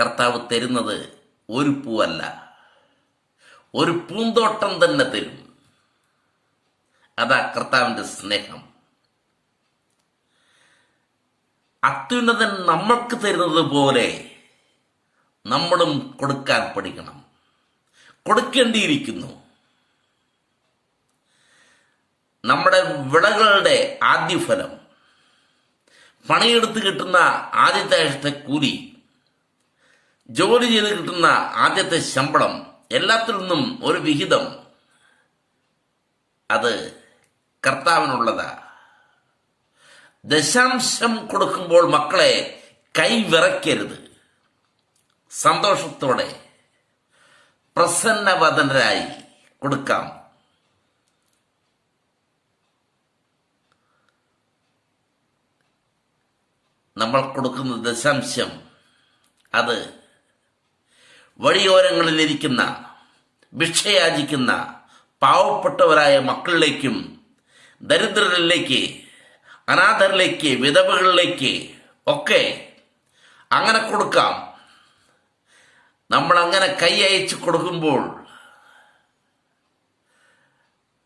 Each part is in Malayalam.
കർത്താവ് തരുന്നത് ഒരു പൂവല്ല. ഒരു പൂന്തോട്ടം തന്നെ തരും. അതാ കർത്താവിന്റെ സ്നേഹം. അത്യുന്നതൻ നമ്മൾക്ക് തരുന്നത് പോലെ നമ്മളും കൊടുക്കാൻ പഠിക്കണം. കൊടുക്കേണ്ടിയിരിക്കുന്നു. നമ്മുടെ വിളകളുടെ ആദ്യ ഫലം പണിയെടുത്ത് കിട്ടുന്ന ആദ്യത്തെ കൂലി ജോലി ചെയ്ത് കിട്ടുന്ന ആദ്യത്തെ ശമ്പളം എല്ലാത്തിൽ നിന്നും ഒരു വിഹിതം. അത് കർത്താവിനുള്ളതാ. ദശാംശം കൊടുക്കുമ്പോൾ മക്കളെ കൈവിറക്കരുത്. സന്തോഷത്തോടെ പ്രസന്നവദനരായി കൊടുക്കാം. നമ്മൾ കൊടുക്കുന്ന ദശാംശം അത് വഴിയോരങ്ങളിലിരിക്കുന്ന ഭിക്ഷയാചിക്കുന്ന പാവപ്പെട്ടവരായ മക്കളിലേക്കും ദരിദ്രരിലേക്ക് അനാഥരിലേക്ക് വിധവകളിലേക്ക് ഒക്കെ അങ്ങനെ കൊടുക്കാം. നമ്മൾ അങ്ങനെ കൈ അയച്ചു കൊടുക്കുമ്പോൾ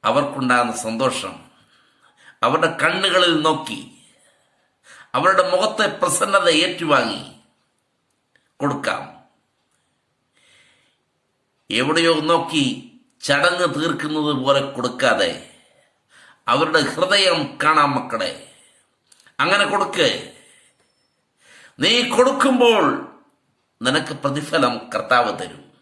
അവർക്കുണ്ടാകുന്ന സന്തോഷം അവരുടെ കണ്ണുകളിൽ നോക്കി അവരുടെ മുഖത്തെ പ്രസന്നത ഏറ്റുവാങ്ങി കൊടുക്കാം. എവിടെയോ നോക്കി ചടങ്ങ് തീർക്കുന്നത് പോലെ കൊടുക്കാതെ അവരുടെ ഹൃദയം കാണാം മക്കളെ. അങ്ങനെ കൊടുക്ക്. നീ കൊടുക്കുമ്പോൾ നിനക്ക് പ്രതിഫലം കർത്താവ് തരും.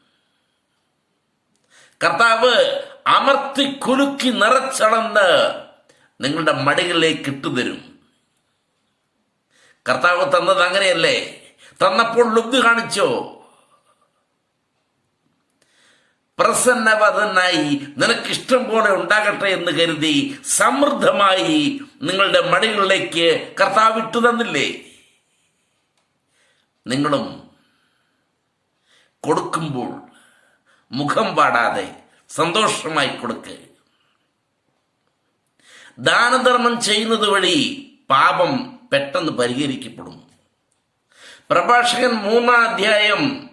കർത്താവ് അമർത്തി കുലുക്കി നിറച്ചളന്ന് നിങ്ങളുടെ മടികളിലേക്ക് ഇട്ടുതരും. കർത്താവ് തന്നത് അങ്ങനെയല്ലേ? തന്നപ്പോൾ ലുബ്ധി കാണിച്ചോ? പ്രസന്നവതനായി നിനക്ക് ഇഷ്ടം പോലെ ഉണ്ടാകട്ടെ എന്ന് കരുതി സമൃദ്ധമായി നിങ്ങളുടെ മടികളിലേക്ക് കർത്താവ് ഇട്ടു തന്നില്ലേ? നിങ്ങളും കൊടുക്കുമ്പോൾ മുഖം പാടാതെ സന്തോഷമായി കൊടുക്ക്. ദാനധർമ്മം ചെയ്യുന്നത് വഴി പാപം പെട്ടെന്ന് പരിഹരിക്കപ്പെടും. പ്രഭാഷകൻ മൂന്നാം അധ്യായം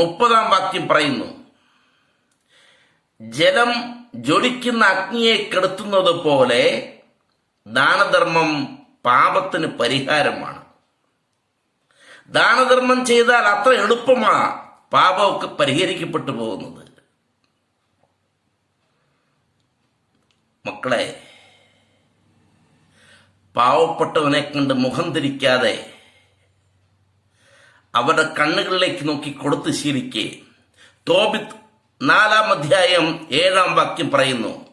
മുപ്പതാം വാക്യം പറയുന്നു. ജലം ജ്വലിക്കുന്ന അഗ്നിയെ കെടുത്തുന്നത് പോലെ ദാനധർമ്മം പാപത്തിന് പരിഹാരമാണ്. ദാനധർമ്മം ചെയ്താൽ അത്ര എളുപ്പമാ പാപമൊക്കെ പരിഹരിക്കപ്പെട്ടു പോകുന്നത്. മക്കളെ പാവപ്പെട്ടവനെ കണ്ട് മുഖം തിരിക്കാതെ അവരുടെ കണ്ണുകളിലേക്ക് നോക്കി കൊടുത്ത് ശീലിക്കെ. തോബിത്ത് നാലാം അധ്യായം ഏഴാം വാക്യം പറയുന്നു.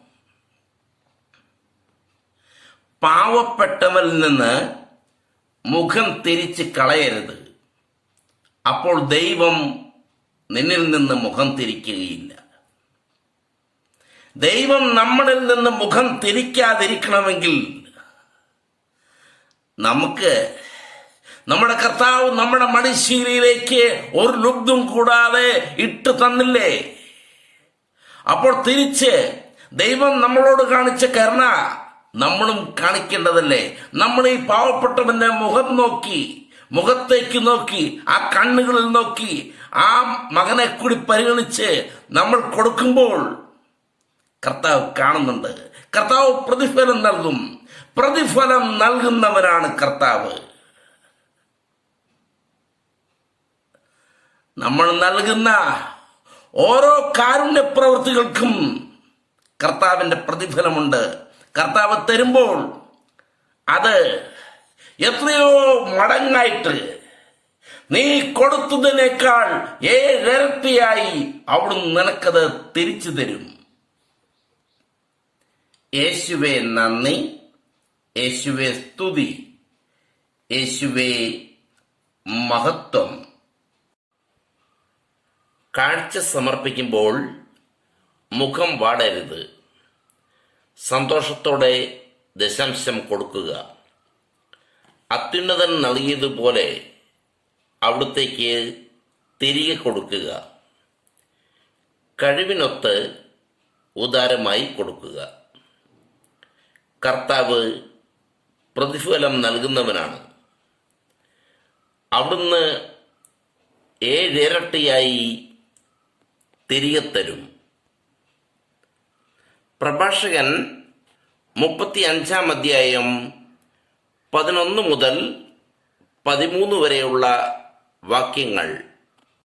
പാവപ്പെട്ടവരിൽ നിന്ന് മുഖം തിരിച്ച് കളയരുത്. അപ്പോൾ ദൈവം നിന്നിൽ നിന്ന് മുഖം തിരിക്കുകയില്ല. ദൈവം നമ്മളിൽ നിന്ന് മുഖം തിരിക്കാതിരിക്കണമെങ്കിൽ നമുക്ക് നമ്മുടെ കർത്താവ് നമ്മുടെ മണിശീലയിലേക്ക് ഒരു ലുബ്ധും കൂടാതെ ഇട്ട് തന്നില്ലേ? അപ്പോൾ തിരിച്ച് ദൈവം നമ്മളോട് കാണിച്ച കരുണ നമ്മളും കാണിക്കേണ്ടതല്ലേ? നമ്മൾ ഈ പാവപ്പെട്ടവന്റെ മുഖം നോക്കി മുഖത്തേക്ക് നോക്കി ആ കണ്ണുകളിൽ നോക്കി ആ മകനെ കൂടി പരിഗണിച്ച് നമ്മൾ കൊടുക്കുമ്പോൾ കർത്താവ് കാണുന്നുണ്ട്. കർത്താവ് പ്രതിഫലം നൽകും. പ്രതിഫലം നൽകുന്നവരാണ് കർത്താവ്. നമ്മൾ നൽകുന്ന ഓരോ കാരുണ്യ പ്രവൃത്തികൾക്കും കർത്താവിന്റെ പ്രതിഫലമുണ്ട്. കർത്താവ് തരുമ്പോൾ അത് എത്രയോ മടങ്ങായിട്ട് നീ കൊടുത്തതിനേക്കാൾ ഏഴരട്ടിയായി അവിടുന്ന് നിനക്കത് തിരിച്ചു തരും. യേശുവെ നന്ദി. യേശുവെ സ്തുതി. യേശുവെ മഹത്വം. കാഴ്ച സമർപ്പിക്കുമ്പോൾ മുഖം വാടരുത്. സന്തോഷത്തോടെ ദശാംശം കൊടുക്കുക. അത്യുന്നതൻ നൽകിയതുപോലെ അവിടുത്തേക്ക് തിരികെ കൊടുക്കുക. കഴിവിനൊത്ത് ഉദാരമായി കൊടുക്കുക. കർത്താവ് പ്രതിഫലം നൽകുന്നവനാണ്. അവിടുന്ന് ഏഴിരട്ടിയായി തിരികെ തരും പ്രഭാഷകൻ മുപ്പത്തി അഞ്ചാം അധ്യായം പതിനൊന്ന് മുതൽ പതിമൂന്ന് വരെയുള്ള വാക്യങ്ങൾ.